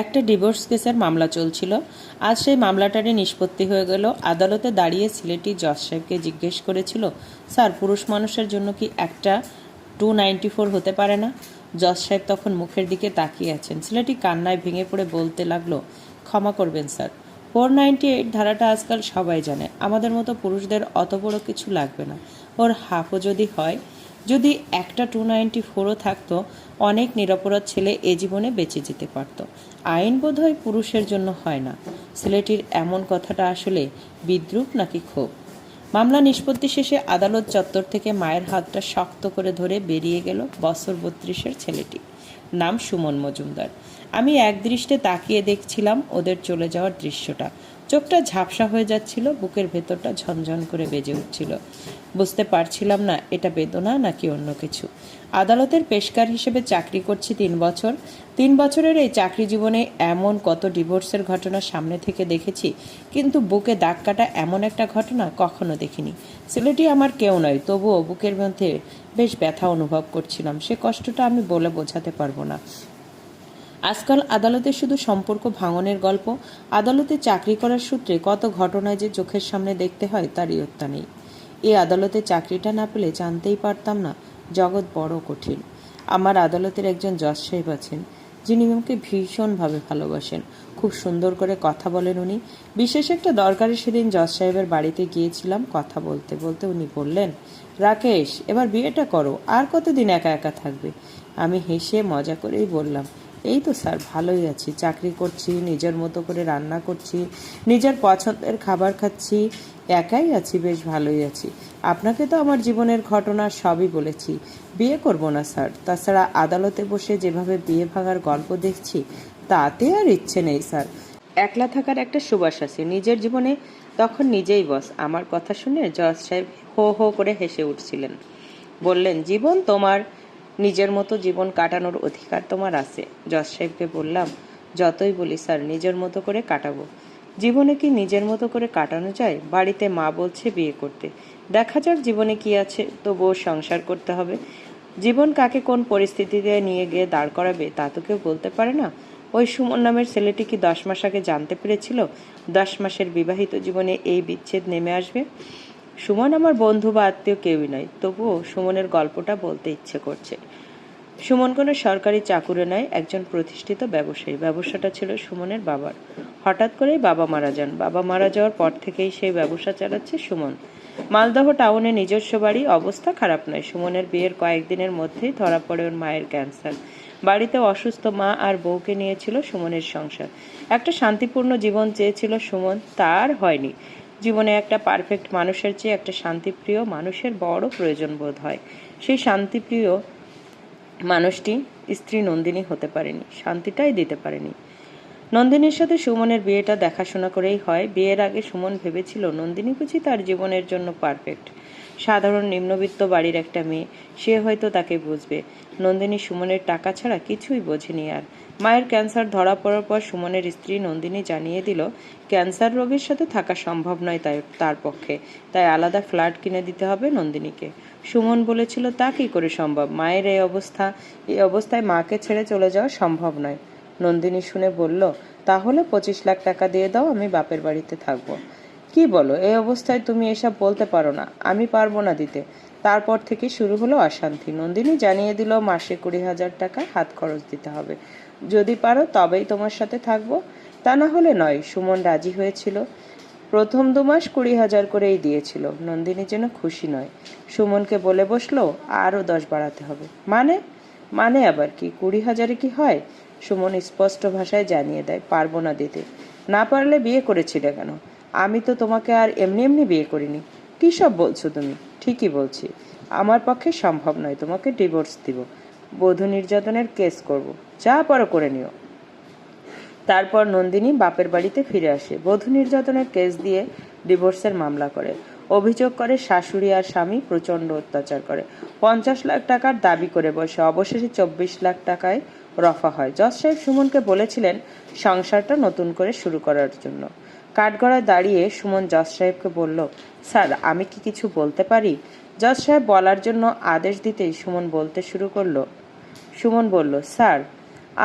একটা ডিভোর্স কেসের মামলা চলছিল। আজ সেই মামলাটারই নিষ্পত্তি হয়ে গেল। আদালতে দাঁড়িয়ে ছেলেটি জজ সাহেবকে জিজ্ঞেস করেছিল, স্যার, পুরুষ মানুষের জন্য কি একটা টু নাইনটি ফোর হতে পারে না? জজ সাহেব তখন মুখের দিকে তাকিয়ে আছেন। ছেলেটি কান্নায় ভেঙে পড়ে বলতে লাগল, ক্ষমা করবেন, স্যার। ফোর নাইনটি এইট ধারাটা আজকাল সবাই জানে। আমাদের মতো পুরুষদের অত বড় কিছু লাগবে না। ওর হাফও যদি হয় যদি একটা টু নাইনটি ফোরও থাকতো, অনেক নিরপরাধ ছেলে এ জীবনে বেঁচে যেতে পারত। আইন বোধহয় পুরুষের জন্য হয় না। ছেলেটির এমন কথাটা আসলে বিদ্রুপ নাকি ক্ষোভ? মামলা নিষ্পত্তি শেষে আদালত চত্বর থেকে মায়ের হাতটা শক্ত করে ধরে বেরিয়ে গেল বছর বত্রিশের ছেলেটি। নাম সুমন মজুমদার। আমি একদৃষ্টে তাকিয়ে দেখছিলাম ওদের চলে যাওয়ার দৃশ্যটা। চোখটা ঝাপসা হয়ে যাচ্ছিল, বুকের ভেতরটা ঝনঝন করে বেজে উঠছিল। বুঝতে পারছিলাম না, এটা বেদনা নাকি অন্য কিছু? আদালতের পেশকার হিসেবে চাকরি করছি তিন বছর। তিন বছরের এই চাকরি জীবনে এমন কত ডিভোর্সের ঘটনা সামনে থেকে দেখেছি, কিন্তু বুকে দাগ কাটা এমন একটা ঘটনা কখনো দেখিনি। ছেলেটি আমার কেউ নয়, তবুও বুকের মধ্যে বেশ ব্যথা অনুভব করছিলাম। সে কষ্টটা আমি বলে বোঝাতে পারব না। আজকাল আদালতে শুধু সম্পর্ক ভাঙনের গল্প, আদালতে চাকরি করার সূত্রে কত ঘটনায় যে চোখের সামনে দেখতে হয় তার ইয়ত্তা নেই। এই আদালতে চাকরিটা না পেলে জানতেই পারতাম না, জগৎ বড় কঠিন। আমার আদালতের একজন জজ সাহেব আছেন, যিনি আমাকে ভীষণভাবে ভালোবাসেন। খুব সুন্দর করে কথা বলেন উনি। বিশেষ একটা দরকারে সেদিন জজ সাহেবের বাড়িতে গিয়েছিলাম কথা বলতে বলতে উনি বললেন, রাকেশ, এবার বিয়েটা করো, আর কতদিন একা একা থাকবে? আমি হেসে মজা করেই বললাম, এই তো স্যার, ভালোই আছি। চাকরি করছি, নিজের মতো করে রান্না করছি, নিজের পছন্দের খাবার খাচ্ছি একাই আছি, বেশ ভালোই আছি। আপনাকে তো আমার জীবনের ঘটনা সবই বলেছি। বিয়ে করব না, স্যার। তাছাড়া আদালতে বসে যেভাবে বিয়ে ভাঙার গল্প দেখছি, তাতে আর ইচ্ছে নেই, স্যার। একলা থাকার একটা সুবাস আছে। নিজের জীবনে তখন নিজেই বস। আমার কথা শুনে জজ সাহেব হো হো করে হেসে উঠছিলেন। বললেন, জীবন তোমার, নিজের মতো জীবন কাটানোর অধিকার তোমার আছে। জজ সাহেবকে বললাম, যতই বলি, স্যার, নিজের মতো করে কাটাবো। জীবনে কি নিজের মতো করে কাটানো যায়? বাড়িতে মা বলছে বিয়ে করতে। দেখা যাক জীবনে কি আছে, তবুও সংসার করতে হবে। জীবন কাকে কোন পরিস্থিতিতে নিয়ে গিয়ে দাঁড় করাবে, তা তো কেউ বলতে পারে না। ওই সুমন নামের ছেলেটি কি দশ মাস আগে জানতে পেরেছিল? দশ মাসের বিবাহিত জীবনে এই বিচ্ছেদ নেমে আসবে? সুমন আমার বন্ধু বা আত্মীয় কেউই নয়, তবুও সুমনের গল্পটা বলতে ইচ্ছে করছে। সুমন কোনো সরকারি চাকুরে নয় একজন প্রতিষ্ঠিত ব্যবসায়ী। ব্যবসাটা ছিল সুমনের বাবার। হঠাৎ করেই বাবা মারা যান। বাবা মারা যাওয়ার পর থেকেই সেই ব্যবসা চালাচ্ছে সুমন। মালদহ টাউনে নিজস্ব বাড়ি, অবস্থা খারাপ নয়। সুমনের বিয়ের কয়েকদিনের মধ্যেই ধরা পড়ে ওর মায়ের ক্যান্সার। বাড়িতে অসুস্থ মা আর বউকে নিয়েছিল সুমনের সংসার। একটা শান্তিপূর্ণ জীবন চেয়েছিল সুমন তার হয়নি। জীবনে একটা পারফেক্ট মানুষের চেয়ে একটা শান্তিপ্রিয় মানুষের বড় প্রয়োজন বোধ হয়। সেই শান্তিপ্রিয় মানুষটি স্ত্রী নন্দিনী হতে পারেনি, শান্তিটাই দিতে পারেনি। নন্দিনীর সাথে সুমনের বিয়েটা দেখাশোনা করেই হয়। বিয়ের আগে সুমন ভেবেছিল, নন্দিনী বুঝি তার জীবনের জন্য পারফেক্ট সাধারণ নিম্নবিত্ত বাড়ির একটা মেয়ে। সে হয়তো তাকে বুঝবে। নন্দিনী সুমনের টাকা ছাড়া কিছুই বোঝেনি আর। মায়ের ক্যান্সার ধরা পড়ার পর সুমনের স্ত্রী নন্দিনী জানিয়ে দিল, ক্যান্সার রোগীর সাথে থাকা সম্ভব নয় তাই, তার পক্ষে। তাই আলাদা ফ্ল্যাট কিনে দিতে হবে নন্দিনীকে। সুমন বলেছিল, তা কি করে সম্ভব? মায়ের এই অবস্থা, এই অবস্থায় মাকে ছেড়ে চলে যাওয়া সম্ভব নয়। নন্দিনী শুনে বলল, তাহলে পঁচিশ লাখ টাকা দিয়ে দাও, আমি বাপের বাড়িতে থাকব। কি বলো? এই অবস্থায় তুমি এসব বলতে পারো না। আমি পারব না দিতে। তারপর থেকে শুরু হলো অশান্তি। নন্দিনী জানিয়ে দিল, মাসে কুড়ি হাজার টাকা হাত খরচ দিতে হবে। যদি পারো, তবেই তোমার সাথে থাকব। তা না হলে নয়, সুমন রাজি হয়েছিল। প্রথম দু মাস কুড়ি হাজার করেই দিয়েছিল। নন্দিনী যেন খুশি নয়। সুমনকে বলে বসল, আরও দশ বাড়াতে হবে। মানে? মানে আবার কি? কুড়ি হাজারে কি হয়? সুমন স্পষ্ট ভাষায় জানিয়ে দেয়, পারব না দিতে। না পারলে বিয়ে করেছিলে কেন? আমি তো তোমাকে আর এমনি এমনি বিয়ে করিনি। কী সব বলছো তুমি? ঠিকই বলছি। আমার পক্ষে সম্ভব নয়, তোমাকে ডিভোর্স দিব। বধূ নির্যাতনের কেস করব। যা পারো করে নিও। তারপর নন্দিনী বাপের বাড়িতে ফিরে আসে। বধূ নির্যাতনের কেস দিয়ে ডিভোর্সের মামলা করে। অভিযোগ করে শাশুড়ি আর স্বামী প্রচণ্ড অত্যাচার করে। পঞ্চাশ লাখ টাকার দাবি করে বসে। অবশেষে চব্বিশ লাখ টাকায় রফা হয়। জজ সাহেব সুমনকে বলেছিলেন, সংসারটা নতুন করে শুরু করার জন্য। কাঠগড়ায় দাঁড়িয়ে সুমন জজ সাহেবকে বলল, স্যার, আমি কি কিছু বলতে পারি? জজ সাহেব বলার জন্য আদেশ দিতেই সুমন বলতে শুরু করল। সুমন বলল, স্যার,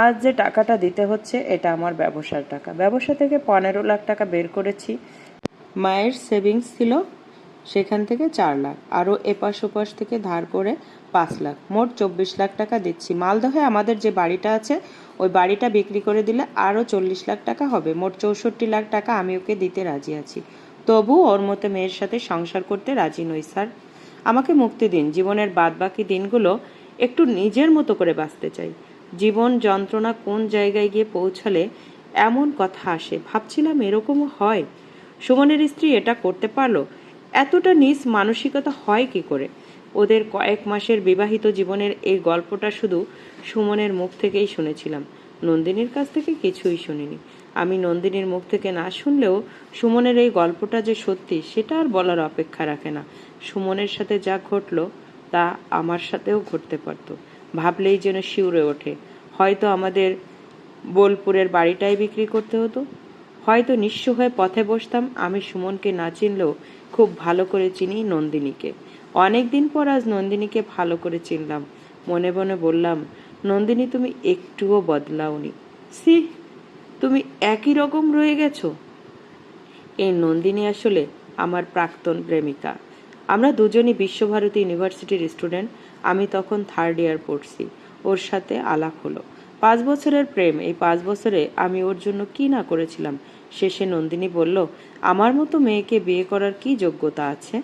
আজ যে টাকাটা দিতে হচ্ছে, এটা আমার ব্যবসার টাকা। ব্যবসা থেকে পনেরো লাখ টাকা বের করেছি। মায়ের সেভিংস ছিল সেখান থেকে চার লাখ। আরও এপাশ ওপাশ থেকে ধার করে পাঁচ লাখ। মোট চব্বিশ লাখ টাকা দিচ্ছি। মালদহে আমাদের যে বাড়িটা আছে, ওই বাড়িটা বিক্রি করে দিলে আরও চল্লিশ লাখ টাকা হবে। মোট চৌষট্টি লাখ টাকা আমি ওকে দিতে রাজি আছি। তবু ওর মতো মেয়ের সাথে সংসার করতে রাজি নই, স্যার। আমাকে মুক্তি দিন। জীবনের বাদবাকি দিনগুলো একটু নিজের মতো করে বাঁচতে চাই। জীবন যন্ত্রণা কোন জায়গায় গিয়ে পৌঁছালে এমন কথা আসে। ভাবছিলাম এরকমও হয়। সুমনের স্ত্রী এটা করতে পারল। এতটা নিজ মানসিকতা হয় কি করে? ওদের কয়েক মাসের বিবাহিত জীবনের এই গল্পটা শুধু সুমনের মুখ থেকেই শুনেছিলাম। নন্দিনীর কাছ থেকে কিছুই শুনিনি। আমি নন্দিনীর মুখ থেকে না শুনলেও সুমনের এই গল্পটা যে সত্যি, সেটা আর বলার অপেক্ষা রাখে না। সুমনের সাথে যা ঘটলো, তা আমার সাথেও ঘটতে পারতো। ভাবলেই যেন শিউরে ওঠে। হয়তো আমাদের বোলপুরের বাড়িটাই বিক্রি করতে হতো। হয়তো নিঃস্ব হয়ে পথে বসতাম। আমি সুমনকে না চিনলেও খুব ভালো করে চিনি নন্দিনীকে। অনেক দিন পর আজ নন্দিনীকে ভালো করে চিনলাম। মনে মনে বললাম, নন্দিনী, তুমি একটুও বদলাওনি। সি তুমি একই রকম রয়ে গেছো? এই নন্দিনী আসলে আমার প্রাক্তন প্রেমিকা। আমরা দুজনই বিশ্বভারতী ইউনিভার্সিটির স্টুডেন্ট। আমি তখন থার্ড ইয়ার পড়ছি। ওর সাথে আলাপ হলো। পাঁচ বছরের প্রেম। এই পাঁচ বছরে আমি ওর জন্য কি না করেছিলাম শেষে নন্দিনী বলল, আমার মতো মেয়েকে বিয়ে করার কি যোগ্যতা আছে?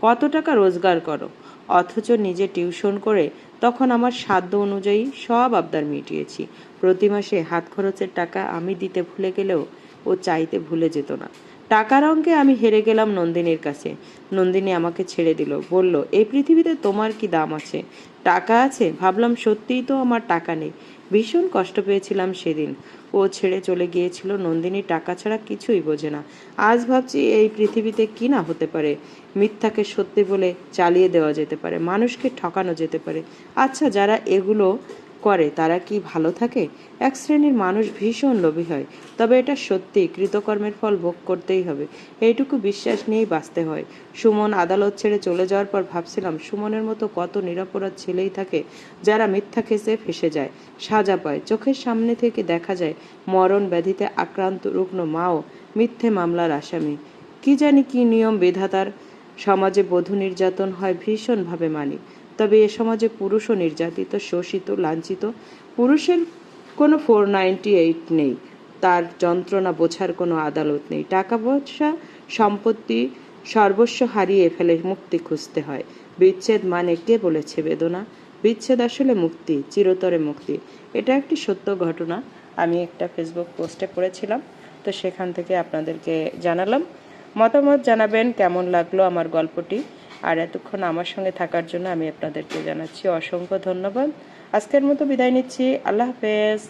কত টাকা রোজগার করো? অথচ নিজে টিউশন করে তখন আমার সাধ্য অনুযায়ী সব আবদার মিটিয়েছি। প্রতি মাসে হাত খরচের টাকা আমি দিতে ভুলে গেলেও ও চাইতে ভুলে যেত না। টাকার অঙ্কে আমি হেরে গেলাম নন্দিনীর কাছে। নন্দিনী আমাকে ছেড়ে দিল, বলল এই পৃথিবীতে তোমার কি দাম আছে? টাকা আছে? ভাবলাম সত্যিই তো আমার টাকা নেই। ভীষণ কষ্ট পেয়েছিলাম সেদিন। ও ছেড়ে চলে গিয়েছিল, নন্দিনী টাকা ছাড়া কিছুই বোঝে না। আজ ভাবছি এই পৃথিবীতে কি না হতে পারে? মিথ্যাকে সত্যি বলে চালিয়ে দেওয়া যেতে পারে, মানুষকে ঠকানো যেতে পারে। আচ্ছা যারা এগুলো করে তারা কি ভালো থাকে? এক শ্রেণির মানুষ ভীষণ লোভী হয়, তবে এটা সত্যি, কৃতকর্মের ফল ভোগ করতেই হবে। এইটুকু বিশ্বাস নিয়েই বাঁচতে হয়। সুমন আদালত ছেড়ে চলে যাওয়ার পর ভাবছিলাম, সুমনের মতো কত নিরাপরাধ ছেলেই থাকে যারা মিথ্যা খেসে ফেসে যায়। সাজা পায়। চোখের সামনে থেকে দেখা যায়, মরণ ব্যাধিতে আক্রান্ত রুগ্ন মাও মিথ্যে মামলার আসামি। কি জানি কি নিয়ম বিধাতার সমাজে বধূ নির্যাতন হয় ভীষণভাবে মানি। তবে এ সমাজে পুরুষও নির্যাতিত, শোষিত, লাঞ্ছিত। পুরুষের কোনো ফোর নাইনটি এইট নেই। তার যন্ত্রণা বোঝার কোনো আদালত নেই। টাকা পয়সা সম্পত্তি সর্বস্ব হারিয়ে ফেলে মুক্তি খুঁজতে হয়। বিচ্ছেদ মানে কে বলেছে বেদনা? বিচ্ছেদ আসলে মুক্তি, চিরতরে মুক্তি। এটা একটি সত্য ঘটনা। আমি একটা ফেসবুক পোস্টে পড়েছিলাম, তো সেখান থেকে আপনাদেরকে জানালাম। মতামত জানাবেন, কেমন লাগল আমার গল্পটি? আর এতক্ষণ আমার সঙ্গে থাকার জন্য আমি আপনাদেরকে জানাচ্ছি অসংখ্য ধন্যবাদ। আজকের মতো বিদায় নিচ্ছি। আল্লাহ হাফেজ।